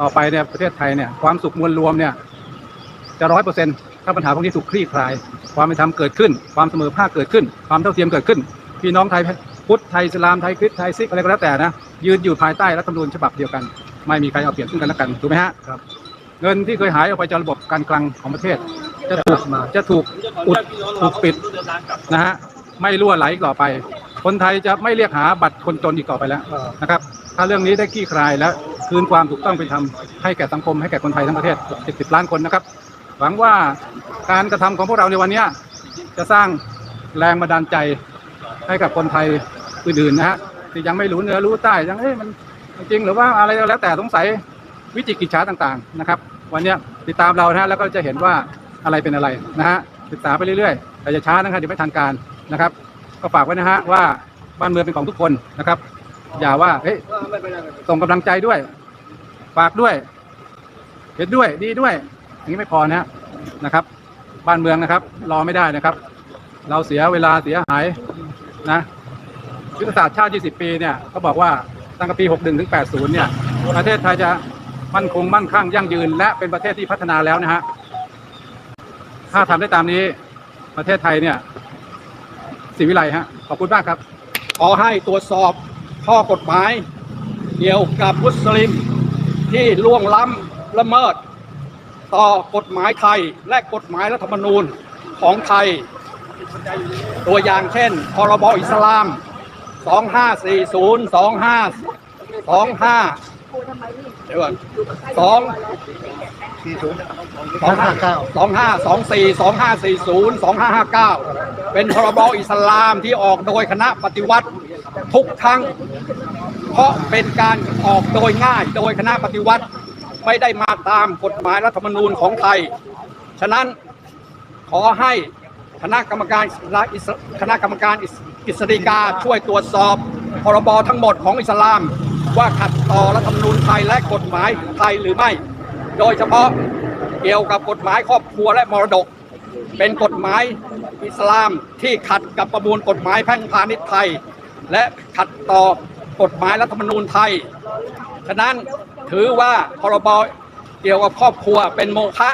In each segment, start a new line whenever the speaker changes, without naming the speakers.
ต่อไปเนี่ยประเทศไทยเนี่ยความสุขมวลรวมเนี่ยจะร้อยเปอร์เซ็นต์ถ้าปัญหาพวกนี้ถูกคลี่คลาย ความเป็นธรรมเกิดขึ้น ความเสมอภาคเกิดขึ้น ความเท่าเทียมเกิดขึ้น พี่น้องไทยพุทธไทยสลามไทยคริสต์ไทยซิกอะไรก็แล้วแต่นะยืนอยู่ภายใต้รัฐธรรมนูญฉบับเดียวกัน ไม่มีใครเอาเปรียบซึ่งกันและกันถูกไหมฮะครับเงินที่เคยหายออกไปจากระบบการคลังของประเทศ จะถูกจะถูกอุดถูกปิดนะฮะไม่รั่วไหลอีกต่อไป คนไทยจะไม่เรียกหาบัตรคนจนอีกต่อไปแล้วนะครับ ถ้าเรื่องนี้ได้คลี่คลายและ คืนความถูกต้องเป็นธรรมให้แก่สังคมให้แก่คนไทยทั้งประเทศ70ล้านคนนะครับ หวังว่าการกระทำของพวกเราในวันนี้จะสร้างแรงบันดาลใจให้กับคนไทยอื่นๆนะฮะที่ยังไม่รู้เนื้อรู้ใต้ยังเอ๊ะมันจริงหรือว่าอะไรก็แล้วแต่สงสัยวิจิกิจฉาต่างๆนะครับ วันนี้ติดตามเรานะฮะแล้วก็จะเห็นว่าอะไรเป็นอะไรนะฮะศึกษาไปเรื่อยๆแต่จะช้านะครับเดี๋ยวไม่ทันการนะครับ ก็ฝากไว้นะฮะว่าบ้านเมืองเป็นของทุกคนนะครับ อย่าว่าเฮ้ยส่งกำลังใจด้วย ฝากด้วย เห็นด้วยดีด้วยอย่างนี้ไม่พอนะนะครับ บ้านเมืองนะครับ รอไม่ได้นะครับ เราเสียเวลาเสียหายนะยุทธศาสตร์ชาติ 20 ปีเนี่ยเขาบอกว่าตั้งแต่ปี 61 ถึง 80 เนี่ย ประเทศไทยจะมั่นคงมั่นคงยั่งยืน และเป็นประเทศที่พัฒนาแล้วนะฮะ ถ้าทำได้ตามนี้ประเทศไทยเนี่ยสีวิไลฮะ ขอบคุณมากครับ
ขอให้ตรวจสอบข้อกฎหมาย เกี่ยวกับมุสลิม ที่ล่วงล้ำละเมิด ต่อกฎหมายไทยและกฎหมายรัฐธรรมนูญของไทย ตัวอย่างเช่นพรบอิสลาม 2540 25 25 เดี๋ยวก่อน2สองห้าเก้าสองห้าสองสี่สองห้าสี่ศูนย์สองห้าห้าเก้าเป็นพรบอิสลามที่ออกโดยคณะปฏิวัติทุกครั้ง เพราะเป็นการออกโดยง่ายโดยคณะปฏิวัติไม่ได้มาตามกฎหมายรัฐธรรมนูญของไทย ฉะนั้นขอให้คณะกรรมการคณะกรรมการกฤษฎีกาช่วยตรวจสอบพรบทั้งหมดของอิสลาม ว่าขัดต่อรัฐธรรมนูญไทยและกฎหมายไทยหรือไม่ โดยเฉพาะเกี่ยวกับกฎหมายครอบครัวและมรดก เป็นกฎหมายอิสลามที่ขัดกับประมวลกฎหมายแพ่งพาณิชย์ไทย และขัดต่อ กฎหมายรัฐธรรมนูญไทย ฉะนั้นถือว่าพรบเกี่ยวกับครอบครัวเป็นโมฆะ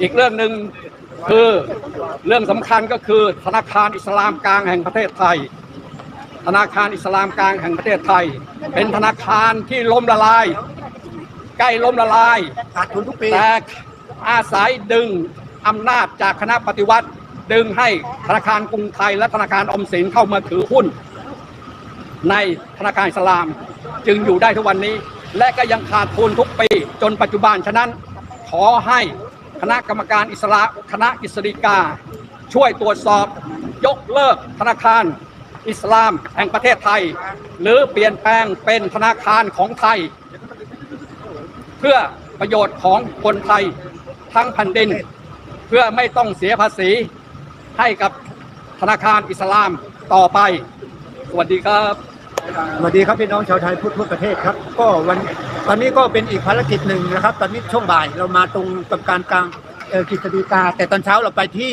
อีกเรื่องหนึ่งคือเรื่องสำคัญก็คือธนาคารอิสลามกลางแห่งประเทศไทย ธนาคารอิสลามกลางแห่งประเทศไทย เป็นธนาคารที่ล้มละลาย ใกล้ล้มละลาย
ขาดทุนทุกปี
แต่อาศัยดึงอำนาจจากคณะปฏิวัติ ดึงให้ธนาคารกรุงไทยและธนาคารออมสินเข้ามาถือหุ้น ในธนาคารอิสลาม จึงอยู่ได้ทุกวันนี้ และก็ยังขาดทุนทุกปีจนปัจจุบันฉะนั้นขอให้คณะกรรมการอิสระคณะกฤษฎีกา ช่วยตรวจสอบยกเลิกธนาคารอิสลามแห่งประเทศไทย หรือเปลี่ยนแปลงเป็นธนาคารของไทย เพื่อประโยชน์ของคนไทยทั้งแผ่นดิน เพื่อไม่ต้องเสียภาษีให้กับธนาคารอิสลามต่อไป สวัสดีครับ
สวัสดีครับพี่น้องชาวไทยพุทธทั่วประเทศครับ ก็วันตอนนี้ก็เป็นอีกภารกิจหนึ่งนะครับ ตอนนี้ช่วงบ่ายเรามาตรงกรรมการกลางเอ่อกฤษฎีกา แต่ตอนเช้าเราไปที่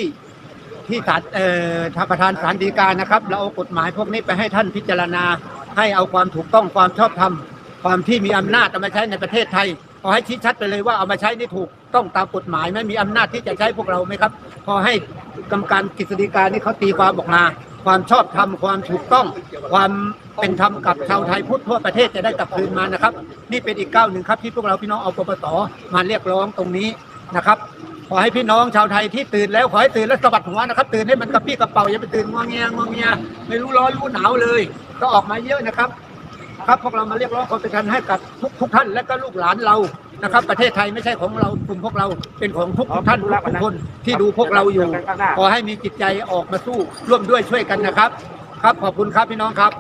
ที่ศาลเอ่อทางประธานศาลฎีกานะครับ เราเอากฎหมายพวกนี้ไปให้ท่านพิจารณา ให้เอาความถูกต้องความชอบธรรมความที่มีอำนาจเอามาใช้ในประเทศไทยขอให้ชี้ชัดไปเลยว่าเอามาใช้นี่ถูกต้องตามกฎหมายไหมมีอำนาจที่จะใช้พวกเราไหมครับ พอให้กรรมการกฤษฎีกานี่เขาตีความออกมา ความชอบธรรมความถูกต้อง ความเป็นธรรมกับชาวไทยพุทธทั่วประเทศจะได้กลับคืนมานะครับ นี่เป็นอีกก้าวหนึ่งครับที่พวกเราพี่น้องเอาปปสมาเรียกร้องตรงนี้นะครับขอให้พี่น้องชาวไทยที่ตื่นแล้วขอให้ตื่นแล้วสะบัดหัวนะครับ ตื่นให้มันกระปี้กระเป๋าอย่าไปตื่นงอแงงอเงียไม่รู้ร้อนรู้หนาวเลย ก็ออกมาเยอะนะครับ ครับพวกเรามาเรียกร้องความเป็นธรรมให้กับทุกทุกท่านและก็ลูกหลานเรา นะครับ ประเทศไทยไม่ใช่ของเรากลุ่มพวกเราเป็นของทุกทุกท่านทุกคนที่ดูพวกเราอยู่ ขอให้มีจิตใจออกมาสู้ร่วมด้วยช่วยกันนะครับ ครับขอบคุณครับพี่น้องครับ